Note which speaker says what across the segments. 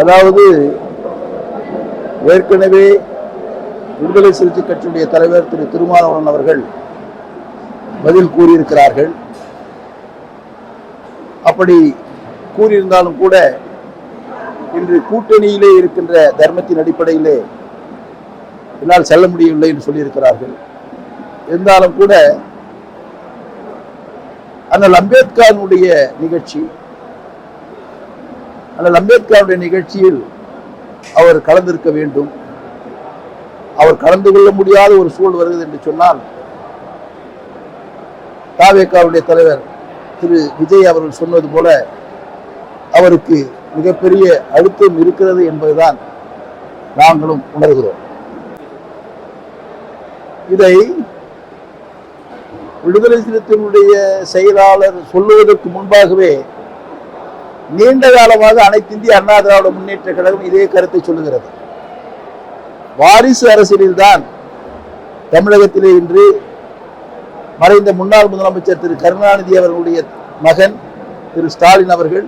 Speaker 1: அதாவது ஏற்கனவே விடுதலை சிறுத்தை கட்சியுடைய தலைவர் திரு திருமாவளவன் அவர்கள் பதில் கூறியிருக்கிறார்கள். அப்படி கூறியிருந்தாலும் கூட இன்று கூட்டணியிலே இருக்கின்ற தர்மத்தின் அடிப்படையிலே என்னால் செல்ல முடியவில்லை என்று சொல்லியிருக்கிறார்கள். இருந்தாலும் கூட அண்ணல் அம்பேத்கருடைய நிகழ்ச்சி அண்ணல் அம்பேத்கருடைய நிகழ்ச்சியில் அவர் கலந்திருக்க வேண்டும். அவர் கலந்து கொள்ள முடியாத ஒரு சூழல் வருகிறது என்று சொன்னால் தாவேக்காவுடைய தலைவர் திரு விஜய் அவர்கள் சொன்னது போல அவருக்கு மிகப்பெரிய அழுத்தம் இருக்கிறது என்பதுதான் நாங்களும் உணர்கிறோம். இதை விடுதலை சிறுத்தைகளுடைய செயலாளர் சொல்லுவதற்கு முன்பாகவே நீண்ட காலமாக அனைத்து இந்திய அண்ணா திராவிட முன்னேற்ற கழகம் இதே கருத்தை சொல்லுகிறது. வாரிசு அரசியலில்தான் தமிழகத்திலே இன்று மறைந்த முன்னாள் முதலமைச்சர் திரு கருணாநிதி அவர்களுடைய மகன் திரு ஸ்டாலின் அவர்கள்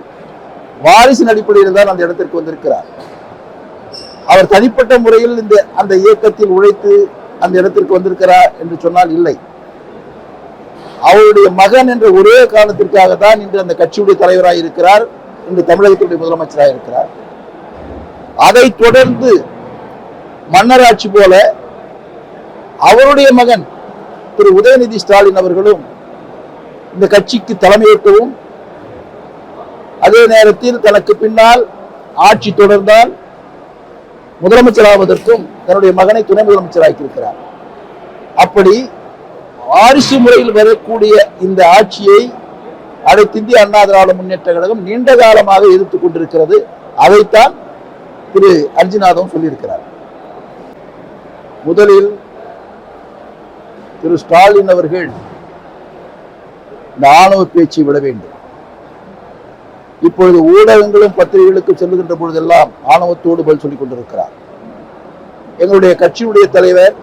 Speaker 1: வாரிசின் அடிப்படையில் தான் அந்த இடத்திற்கு வந்திருக்கிறார். அவர் தனிப்பட்ட முறையில் இந்த அந்த இயக்கத்தில் உழைத்து அந்த இடத்திற்கு வந்திருக்கிறார் என்று சொன்னால் இல்லை. அவருடைய மகன் என்ற ஒரே காரணத்திற்காக தான் இன்று அந்த கட்சியுடைய தலைவராக இருக்கிறார் இன்று தமிழகத்தினுடைய முதலமைச்சராக இருக்கிறார். அதை தொடர்ந்து மன்னராட்சி போல அவருடைய மகன் திரு உதயநிதி ஸ்டாலின் அவர்களும் இந்த கட்சிக்கு தலைமையேற்கவும் அதே நேரத்தில் தனக்கு பின்னால் ஆட்சி தொடர்ந்தால் முதலமைச்சராவதற்கும் தன்னுடைய மகனை துணை முதலமைச்சராக்கியிருக்கிறார் அப்படி வாரிசு முறையில் வரக்கூடிய இந்த ஆட்சியை அனைத்திந்திய அண்ணா திராவிட முன்னேற்ற கழகம் நீண்ட காலமாக எதிர்த்து கொண்டிருக்கிறது. அதைத்தான் திரு அர்ஜுனாதம் சொல்லியிருக்கிறார். முதலில் திரு ஸ்டாலின் அவர்கள் இந்த ஆணவ பேச்சை விட வேண்டும். இப்பொழுது ஊடகங்களும் பத்திரிகைகளுக்கும் செல்லுகின்ற பொழுதெல்லாம் ஆணவத்தோடு பதில் சொல்லிக் கொண்டிருக்கிறார். எங்களுடைய கட்சியுடைய தலைவர்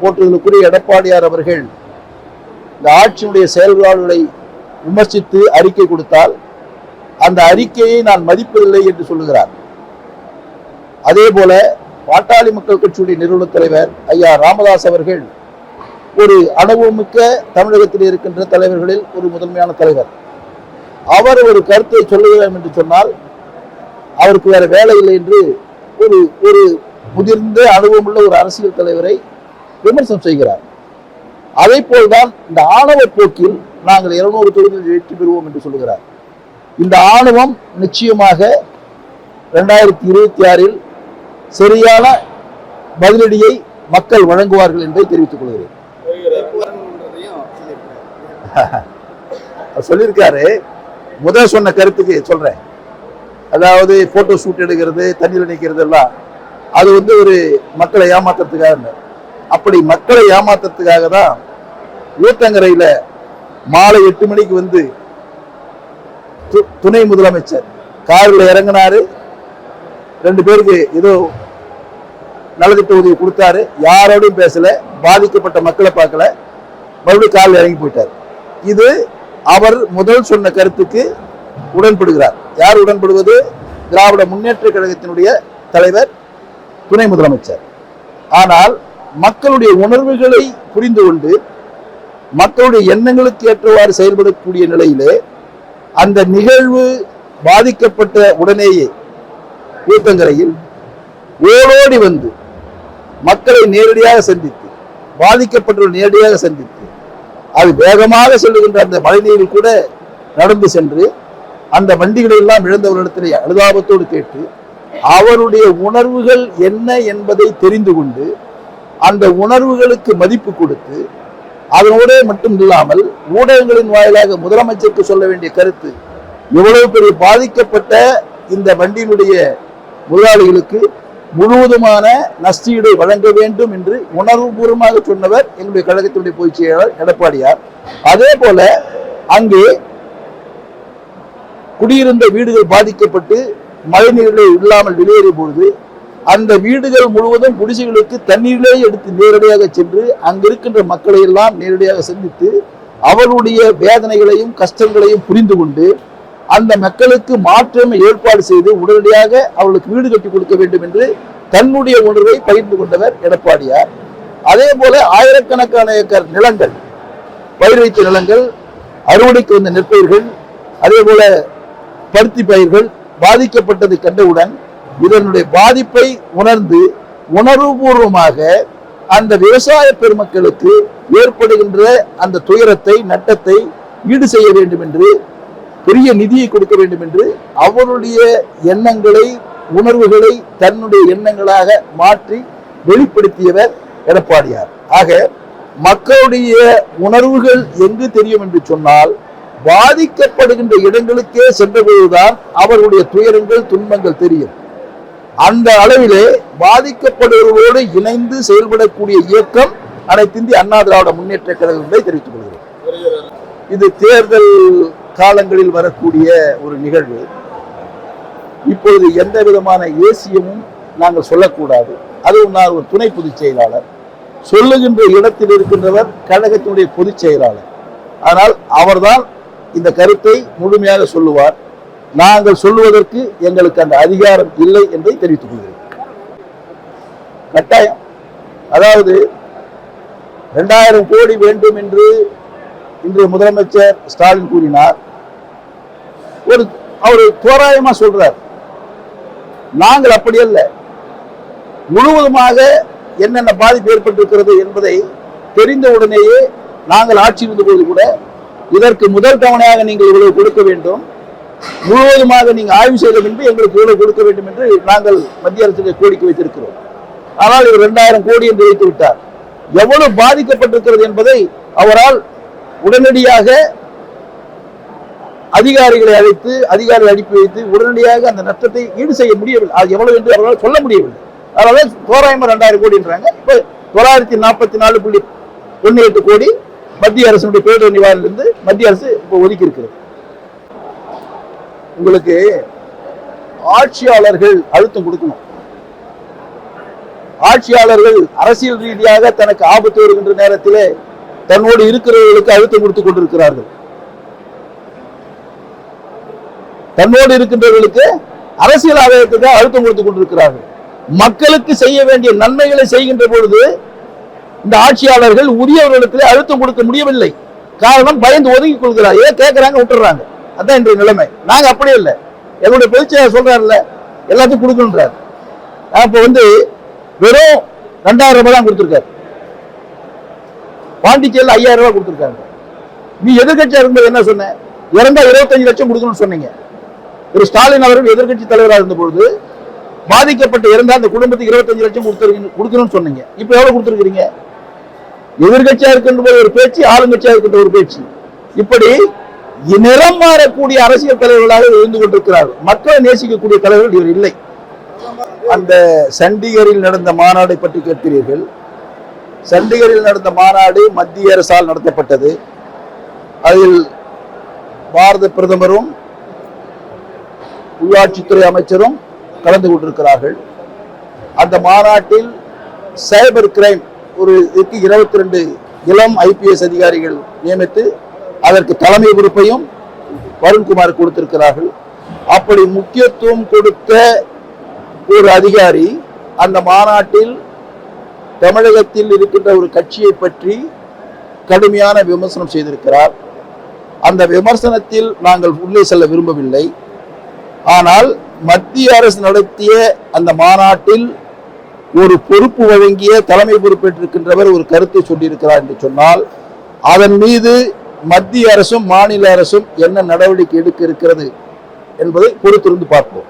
Speaker 1: போற்றுதலுக்குரிய எடப்பாடியார் அவர்கள் இந்த ஆட்சியினுடைய செயல்பாடுகளை விமர்சித்து அறிக்கை கொடுத்தால் அந்த அறிக்கையை நான் மதிப்பதில்லை என்று சொல்லுகிறார். அதே போல பாட்டாளி மக்கள் கட்சியுடைய நிறுவன தலைவர் ஐயா ராமதாஸ் அவர்கள் ஒரு அனுபவமிக்க தமிழகத்தில் இருக்கின்ற தலைவர்களில் ஒரு முதன்மையான தலைவர். அவர் ஒரு கருத்தை சொல்லுகிறோம் என்று சொன்னால் அவருக்கு வேற வேலை இல்லை என்று ஒரு ஒரு முதிர்ந்த அனுபவமுள்ள ஒரு அரசியல் தலைவரை விமர்சனம் செய்கிறார். அதே போல்தான் இந்த ஆணவ போக்கில் நாங்கள் இருநூறு தொகுதியில் வெற்றி பெறுவோம் என்று சொல்லுகிறார். இந்த ஆணவம் நிச்சயமாக ரெண்டாயிரத்தி இருபத்தி ஆறில் சரியான பதிலடியை மக்கள் வழங்குவார்கள் என்பதை தெரிவித்துக் கொள்கிறேன். சொல்லியிருக்காரு. முதல் சொன்ன கருத்துக்கு சொல்றேன். அதாவது போட்டோ ஷூட் எடுக்கிறது தண்ணியில் நிற்கிறது எல்லாம். அது வந்து ஒரு மக்களை ஏமாத்துறதுக்காக அப்படி மக்களை ஏமாத்துறதுக்காக தான் ஊத்தங்கரையில மாலை எட்டு மணிக்கு வந்து து- துணை முதலமைச்சர் காரில் இறங்கினாரு. ரெண்டு பேருக்கு ஏதோ நலத்திட்ட உதவி கொடுத்தாரு. யாரோடையும் பேசல. பாதிக்கப்பட்ட மக்களை பார்க்கல. மறுபடியும் காலில் இறங்கி போயிட்டார். இது அவர் முதல் சொன்ன கருத்துக்கு உடன்படுகிறார். யார் உடன்படுவது? திராவிட முன்னேற்ற கழகத்தினுடைய தலைவர் துணை முதலமைச்சர். ஆனால் மக்களுடைய உணர்வுகளை புரிந்து கொண்டு மக்களுடைய எண்ணங்களுக்கு ஏற்றவாறு செயல்படக்கூடிய நிலையிலே அந்த நிகழ்வு பாதிக்கப்பட்ட உடனேயே கூத்தங்கரையில் ஓடோடி வந்து மக்களை நேரடியாக சந்தித்து பாதிக்கப்பட்டவர்கள் நேரடியாக சந்தித்து அது வேகமாக செல்லுகின்ற அந்த மழைநீரில் கூட நடந்து சென்று அந்த வண்டிகளை எல்லாம் இழந்தவர்களிடத்தில் அனுதாபத்தோடு கேட்டு அவருடைய உணர்வுகள் என்ன என்பதை தெரிந்து கொண்டு அந்த உணர்வுகளுக்கு மதிப்பு கொடுத்து அதனோட மட்டும் இல்லாமல் ஊடகங்களின் வாயிலாக முதலமைச்சருக்கு சொல்ல வேண்டிய கருத்து இவ்வளவு பெரிய பாதிக்கப்பட்ட இந்த வண்டியினுடைய முதலாளிகளுக்கு முழுவதுமான நஷ்டீடு வழங்க வேண்டும் என்று உணர்வுபூர்வமாக சொன்னவர் எங்களுடைய கழகத்தினுடைய பொதுச் செயலாளர் எடப்பாடியார். அதே போல அங்கே குடியிருந்த வீடுகள் பாதிக்கப்பட்டு மழைநீரிலே இல்லாமல் வெளியேறிய பொழுது அந்த வீடுகள் முழுவதும் குடிசைகளுக்கு தண்ணீரிலே எடுத்து நேரடியாக சென்று அங்கிருக்கின்ற மக்களை எல்லாம் நேரடியாக சந்தித்து அவருடைய வேதனைகளையும் கஷ்டங்களையும் புரிந்து கொண்டு அந்த மக்களுக்கு மாற்றம் ஏற்பாடு செய்து உடனடியாக அவர்களுக்கு வீடு கட்டி கொடுக்க வேண்டும் என்று தன்னுடைய உணர்வை பகிர்ந்து கொண்டவர் எடப்பாடியார். அதே போல ஆயிரக்கணக்கான ஏக்கர் நிலங்கள் பயிர் வைத்த நிலங்கள் அறுவடைக்கு வந்த நெற்பயிர்கள் அதே போல பருத்தி பயிர்கள் பாதிக்கப்பட்டதை கண்டவுடன் இதனுடைய பாதிப்பை உணர்ந்து உணர்வுபூர்வமாக அந்த விவசாய பெருமக்களுக்கு ஏற்படுகின்ற அந்த துயரத்தை நட்டத்தை ஈடு செய்ய வேண்டும் என்று பெரிய நிதியை கொடுக்க வேண்டும் என்று அவருடைய எண்ணங்களை உணர்வுகளை தன்னுடைய எண்ணங்களாக மாற்றி வெளிப்படுத்தியவர் எடப்பாடியார். ஆக மக்களுடைய உணர்வுகள் எங்கு தெரியும் என்று சொன்னால் பாதிக்கப்படுகின்ற இடங்களுக்கே சென்றபோதுதான் அவர்களுடைய துயரங்கள் துன்பங்கள் தெரியும். அந்த அளவிலே பாதிக்கப்படுபவர்களோடு இணைந்து செயல்படக்கூடிய இயக்கம் அனைத்து இந்திய அண்ணா திராவிட முன்னேற்ற கழகம் தெரிவித்துக் கொள்கிறேன். இது தேர்தல் காலங்களில் வரக்கூடிய ஒரு நிகழ்வு. இப்பொழுது எந்த விதமான ஏசியமும் நாங்கள் சொல்லக்கூடாது. அதுவும் நான் ஒரு துணை பொதுச் செயலாளர். சொல்லுகின்ற இடத்தில் இருக்கின்றவர் கழகத்தினுடைய பொதுச் செயலாளர். ஆனால் அவர்தான் இந்த கருத்தை முழுமையாக சொல்லுவார். நாங்கள் சொல்லுவதற்கு எங்களுக்கு அந்த அதிகாரம் இல்லை என்பதை தெரிவித்துக் கொள்கிறேன். கட்டாயம். அதாவது இரண்டாயிரம் கோடி வேண்டும் என்று இன்றைய முதலமைச்சர் ஸ்டாலின் கூறினார். ஒரு அவர் தோராயமா சொல்றார். நாங்கள் அப்படி அல்ல. முழுவதுமாக என்னென்ன பாதிப்பு ஏற்பட்டிருக்கிறது என்பதை தெரிந்த உடனேயே நாங்கள் ஆட்சி இருந்தபோது கூட இதற்கு முதல் தவணையாக நீங்கள் இவ்வளவு கொடுக்க வேண்டும். முழுவதுமாக நீங்கள் ஆய்வு செய்த பின்பு எங்களுக்கு இவ்வளவு கொடுக்க வேண்டும் என்று நாங்கள் மத்திய அரசுக்கு கோரிக்கை வைத்திருக்கிறோம். ஆனால் இவர் இரண்டாயிரம் கோடி என்று வைத்து விட்டார். எவ்வளவு பாதிக்கப்பட்டிருக்கிறது என்பதை அவரால் உடனடியாக அதிகாரிகளை அழைத்து அதிகாரிகளை அனுப்பி வைத்து உடனடியாக அந்த நஷ்டத்தை ஈடு செய்ய முடியவில்லை. அது எவ்வளவு என்று அவரால் சொல்ல முடியவில்லை. அதனால தோராயமாக ரெண்டாயிரம் கோடின்றாங்க. இப்போ தொள்ளாயிரத்தி நாற்பத்தி நாலு புள்ளி ஒன்று எட்டு கோடி மத்திய அரசினுடைய பேரிடர் நிவாரணத்திலிருந்து மத்திய அரசு இப்போ ஒதுக்கி இருக்கிறது. உங்களுக்கு ஆட்சியாளர்கள் அழுத்தம் கொடுக்கணும். ஆட்சியாளர்கள் அரசியல் ரீதியாக தனக்கு ஆபத்து வருகின்ற நேரத்திலே தன்னோடு இருக்கிறவர்களுக்கு அழுத்தம் கொடுத்துக் கொண்டிருக்கிறார்கள். தன்னோடு இருக்கின்றவர்களுக்கு அரசியல் ஆதாயத்துக்கு அழுத்தம் கொடுத்துக் கொண்டிருக்கிறார்கள். மக்களுக்கு செய்ய வேண்டிய நன்மைகளை செய்கின்ற பொழுது இந்த ஆட்சியாளர்கள் உரியவர்களுக்கு அழுத்தம் கொடுக்க முடியவில்லை. காரணம் பயந்து ஒதுங்கி கொள்கிறார் ஏன் கேட்கிறாங்க விட்டுறாங்க அதான் இன்றைய நிலைமை. நாங்க அப்படி இல்லை. என்னுடைய பொதுச்செயலர் சொல்றாருல்ல எல்லாத்தையும் கொடுக்கணுன்றார் அப்ப வந்து வெறும் ரெண்டாயிரம் ரூபாய் தான் கொடுத்துருக்காரு. பாண்டிச்சேரியில் ஐயாயிரம் ரூபாய் கொடுத்துருக்காங்க. நீ எதிர்கட்சியாக இருக்கும்போது என்ன சொன்ன? இறந்தா இருபத்தஞ்சு லட்சம் கொடுக்கணும்னு சொன்னீங்க. ஒரு ஸ்டாலின் அவர்கள் எதிர்கட்சி தலைவராக இருந்தபொழுது பாதிக்கப்பட்ட இறந்த அந்த குடும்பத்துக்கு இருபத்தஞ்சு லட்சம் கொடுத்துருக்கீங்க கொடுக்கணும்னு சொன்னீங்க. இப்போ எவ்வளவு கொடுத்துருக்கீங்க எதிர்கட்சியா இருக்கின்ற ஒரு பேச்சு ஆளுங்கட்சியா இருக்கின்ற ஒரு பேச்சு. இப்படி நிறம் மாறக்கூடிய அரசியல் தலைவர்களாக இருந்து கொண்டிருக்கிறார்கள் மக்களை நேசிக்கக்கூடிய தலைவர்கள் இவர் இல்லை. அந்த சண்டிகரில் நடந்த மாநாடை பற்றி கேட்கிறீர்கள். சண்டிகரில் நடந்த மாநாடு மத்திய அரசால் நடத்தப்பட்டது. அதில் பாரத பிரதமரும் உள்ளாட்சித்துறை அமைச்சரும் கலந்து கொண்டிருக்கிறார்கள். அந்த மாநாட்டில் சைபர் கிரைம் ஒரு இதுக்கு இருபத்தி ரெண்டு இளம் ஐபிஎஸ் அதிகாரிகள் நியமித்து அதற்கு தலைமை பொறுப்பையும் வருண்குமார் கொடுத்திருக்கிறார்கள். அப்படி முக்கியத்துவம் கொடுத்த ஒரு அதிகாரி அந்த மாநாட்டில் தமிழகத்தில் இருக்கின்ற ஒரு கட்சியை பற்றி கடுமையான விமர்சனம் செய்திருக்கிறார். அந்த விமர்சனத்தில் நாங்கள் உள்ளே செல்ல விரும்பவில்லை. ஆனால் மத்திய அரசு நடத்திய அந்த மாநாட்டில் ஒரு பொறுப்பு வழங்கிய தலைமை பொறுப்பேற்றிருக்கின்றவர் ஒரு கருத்தை சொல்லியிருக்கிறார் என்று சொன்னால் அதன் மீது மத்திய அரசும் மாநில அரசும் என்ன நடவடிக்கை எடுக்க இருக்கிறது என்பதை பொறுத்திருந்து பார்ப்போம்.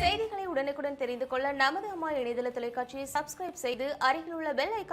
Speaker 2: செய்திகளை உடனுக்குடன் தெரிந்து கொள்ள நமது அம்மா இணையதள தொலைக்காட்சியை சப்ஸ்கிரைப் செய்து அருகில் உள்ள பெல் ஐக்கான்